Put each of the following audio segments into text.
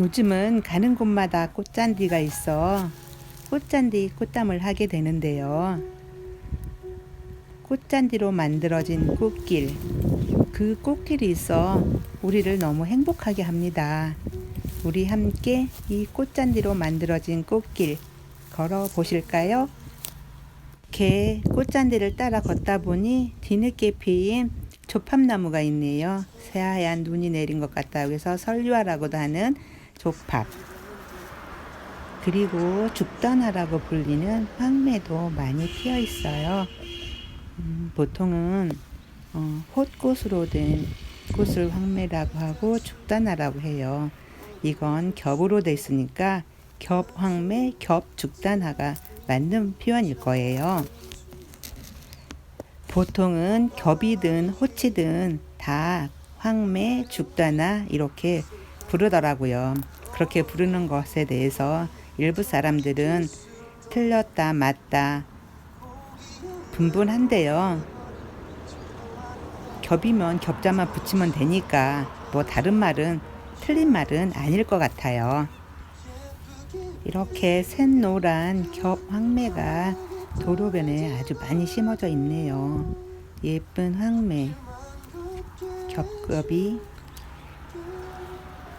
요즘은 가는 곳마다 꽃잔디가 있어 꽃잔디 꽃담을 하게 되는데요. 꽃잔디로 만들어진 꽃길. 그 꽃길이 있어 우리를 너무 행복하게 합니다. 우리 함께 이 꽃잔디로 만들어진 꽃길 걸어 보실까요? 개 꽃잔디를 따라 걷다 보니 뒤늦게 피인 조팝나무가 있네요. 새하얀 눈이 내린 것 같다고 해서 설유화라고도 하는 조팝. 그리고 죽던화라고 불리는 황매도 많이 피어 있어요. 음, 보통은 어, 홑꽃으로 된 꽃을 황매라고 하고 죽단화라고 해요. 이건 겹으로 돼 있으니까 겹황매, 겹죽단화가 맞는 표현일 거예요. 보통은 겹이든 호치든 다 황매, 죽단화 이렇게 부르더라고요. 그렇게 부르는 것에 대해서 일부 사람들은 틀렸다, 맞다, 분분한데요. 겹이면 겹자만 붙이면 되니까 뭐 다른 말은 틀린 말은 아닐 것 같아요. 이렇게 샛노란 겹 황매가 도로변에 아주 많이 심어져 있네요. 예쁜 황매, 겹겹이,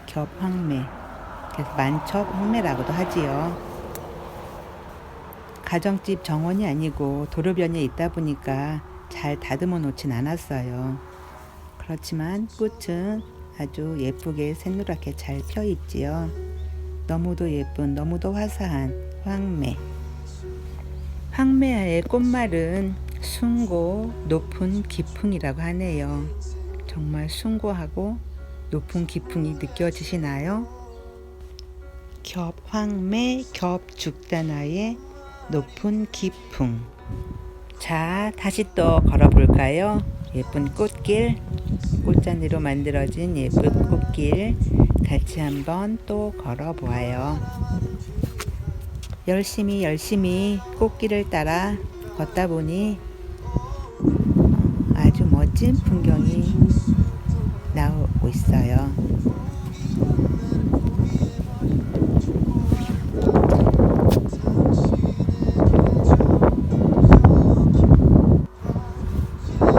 겹황매, 그래서 만첩 황매라고도 하지요. 가정집 정원이 아니고 도로변에 있다 보니까 잘 다듬어 놓진 않았어요. 그렇지만 꽃은 아주 예쁘게 새누랗게 잘 펴 있지요. 너무도 예쁜, 너무도 화사한 황매. 황매의 꽃말은 숭고, 높은 기풍이라고 하네요. 정말 숭고하고 높은 기풍이 느껴지시나요? 겹황매, 겹죽단화의 높은 기풍. 자, 다시 또 걸어볼까요? 예쁜 꽃길, 꽃잔디로 만들어진 예쁜 꽃길 같이 한번 또 걸어보아요. 열심히 열심히 꽃길을 따라 걷다 보니 아주 멋진 풍경이 있어요.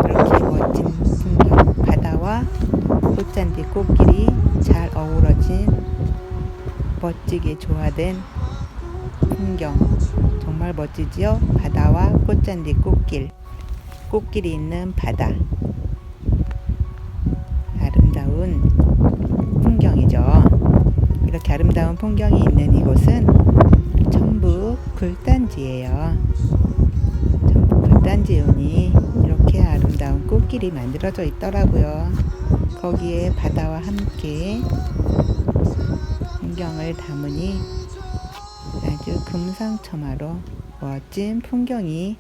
이렇게 멋진 풍경, 바다와 꽃잔디 꽃길이 잘 어우러진 멋지게 조화된 풍경. 정말 멋지지요? 바다와 꽃잔디 꽃길. 꽃길이 있는 바다. 풍경이죠. 이렇게 아름다운 풍경이 있는 이곳은 천북 굴단지예요. 전부 굴단지에 오니 이렇게 아름다운 꽃길이 만들어져 있더라고요. 거기에 바다와 함께 풍경을 담으니 아주 금상첨화로 멋진 풍경이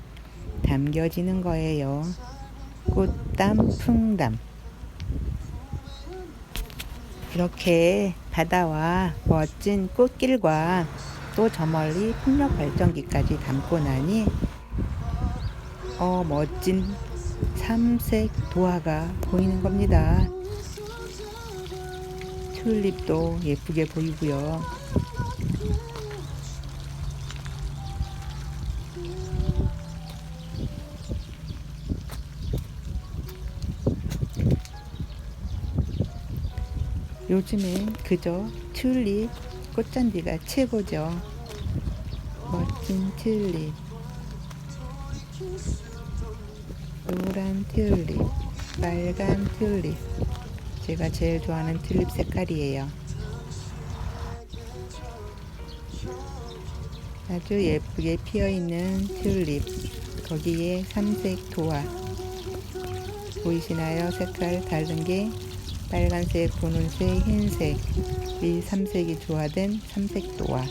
담겨지는 거예요. 꽃담 풍담. 이렇게 바다와 멋진 꽃길과 또 저 멀리 풍력 발전기까지 담고 나니 어 멋진 삼색 도화가 보이는 겁니다. 튤립도 예쁘게 보이고요. 요즘엔 그저 튤립 꽃잔디가 최고죠. 멋진 튤립. 노란 튤립, 빨간 튤립. 제가 제일 좋아하는 튤립 색깔이에요. 아주 예쁘게 피어 있는 튤립. 거기에 삼색 도화. 보이시나요? 색깔 다른 게 빨간색, 분홍색, 흰색. 이 삼색이 조화된 삼색 도화.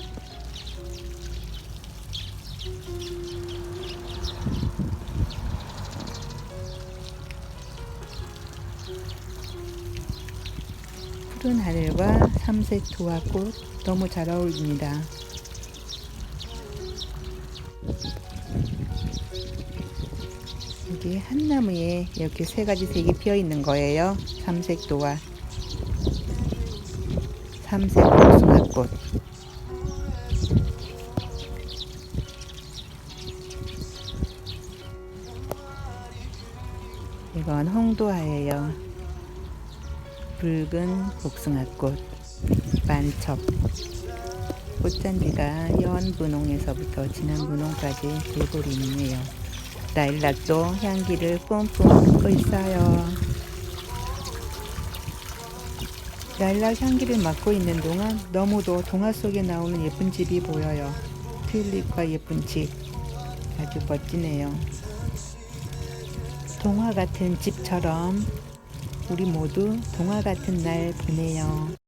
푸른 하늘과 삼색 도화꽃 너무 잘 어울립니다. 여기 한 나무에 이렇게 세 가지 색이 피어 있는 거예요. 삼색 도화. 삼색 복숭아꽃. 이건 홍도화예요. 붉은 복숭아꽃, 만첩. 꽃잔디가 연 분홍에서부터 진한 분홍까지 골고루 있네요. 라일락도 향기를 뿜뿜 품고 있어요. 라일락 향기를 맡고 있는 동안 너무도 동화 속에 나오는 예쁜 집이 보여요. 튤립과 예쁜 집. 아주 멋지네요. 동화 같은 집처럼 우리 모두 동화 같은 날 보내요.